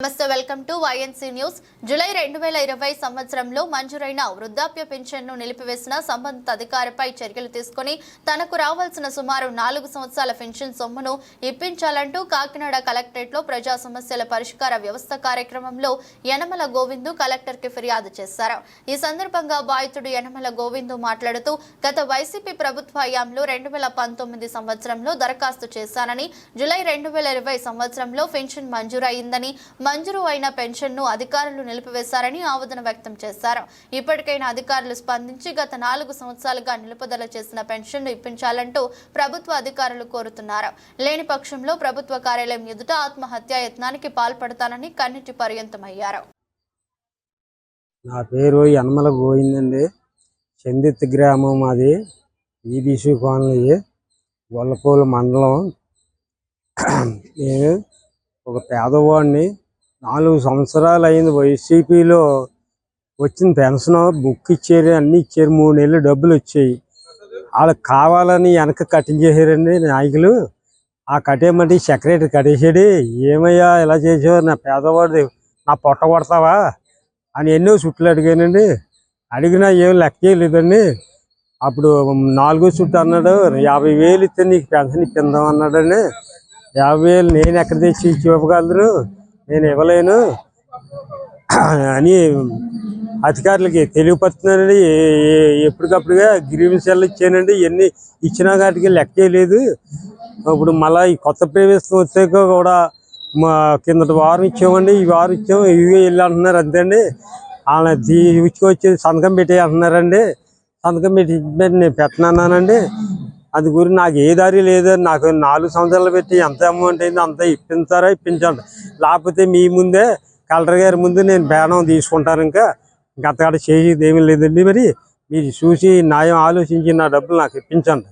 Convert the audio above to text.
నమస్తే welcome to YNC news July రెండు వేల ఇరవై సంవత్సరంలో మంజూరైన వృద్ధాప్య పింఛన్ను నిలిపివేసిన సంబంధిత అధికారిపై చర్యలు తీసుకుని తనకు రావాల్సిన సుమారు నాలుగు సంవత్సరాల పెన్షన్ సొమ్మును ఇప్పించాలంటూ కాకినాడ కలెక్టరేట్లో ప్రజా సమస్యల పరిష్కార వ్యవస్థ కార్యక్రమంలో యనమల గోవిందు కలెక్టర్కి ఫిర్యాదు చేశారు. ఈ సందర్భంగా బాధితుడు యనమల గోవిందు మాట్లాడుతూ గత వైసీపీ ప్రభుత్వ హయాంలో రెండు వేల పంతొమ్మిది సంవత్సరంలో దరఖాస్తు చేశానని జూలై రెండు వేల ఇరవై సంవత్సరంలో పెన్షన్ మంజూరయిందని మంజూరు అయిన పెన్షన్ను అధికారులు నిలిపివేశారని ఆవేదన వ్యక్తం చేశారు. ఇప్పటికైనా అధికారులు స్పందించి గత నాలుగు సంవత్సరాలుగా నిలుపుదల చేసిన పెన్షన్ను ఇప్పించాలంటూ ప్రభుత్వ అధికారులు కోరుతున్నారు. లేని పక్షంలో ప్రభుత్వ కార్యాలయం ఎదుట ఆత్మహత్యా యత్నానికి పాల్పడతానని కన్నిటి పర్యంతమయ్యారు. నా పేరు యనమల గోవిందండి. చందిత్ గ్రామం మాది ఈబీసీ కాలనీ గొల్లపూల మండలం. నేను ఒక పేదవాడిని నాలుగు సంవత్సరాలు అయింది వైసీపీలో వచ్చిన పెన్షన్ బుక్ ఇచ్చారు అన్నీ ఇచ్చారు. మూడు నెలలు డబ్బులు వచ్చాయి. వాళ్ళకి కావాలని వెనక కట్టించేసారండి నాయకులు. ఆ కట్టేయమంటే సెక్రటరీ కట్టేసాడు ఏమయ్యా ఇలా చేసావు నా పేదవాడు నా పొట్ట కొడతావా? అని ఎన్నో చుట్లు అడిగానండి. అడిగినా ఏం లెక్క చేయలేదండి. అప్పుడు నాలుగో చుట్టూ అన్నాడు. యాభై వేలు ఇస్తే నీకు పెన్షన్ ఇప్పిందాం అన్నాడండి. యాభై వేలు నేను ఎక్కడ తెచ్చి ఇచ్చి ఇవ్వగలరు నేను ఇవ్వలేను. అని అధికారులకి తెలియపరుస్తున్నానండి ఎప్పటికప్పుడుగా గ్రీవెన్సీలు ఇచ్చానండి. ఇవన్నీ ఇచ్చినా వాటికి లెక్క చేయలేదు ఇప్పుడు మళ్ళీ ఈ కొత్త ప్రవేశం వచ్చాక కూడా మా కిందటి వారం ఇచ్చామండి. ఈ వారం ఇచ్చాము ఇవే వెళ్ళి అంటున్నారు. అంతేండి వాళ్ళ దీ వచ్చి సంతకం పెట్టి అంటున్నారండి. సంతకం పెట్టి పెట్టి నేను పెట్టనన్నానండి. అది గురించి నాకు ఏ దారి లేదు. నాకు నాలుగు సంవత్సరాలు పెట్టి ఎంత అమౌంట్ అయిందో అంత ఇప్పించారా ఇప్పించండి. లేకపోతే మీ ముందే కలెక్టర్ గారి ముందు నేను బేణం తీసుకుంటాను ఇంకా. గతకాడ చేసేది ఏమీ లేదండి మరి. మీరు చూసి న్యాయం ఆలోచించి నా డబ్బులు నాకు ఇప్పించండి.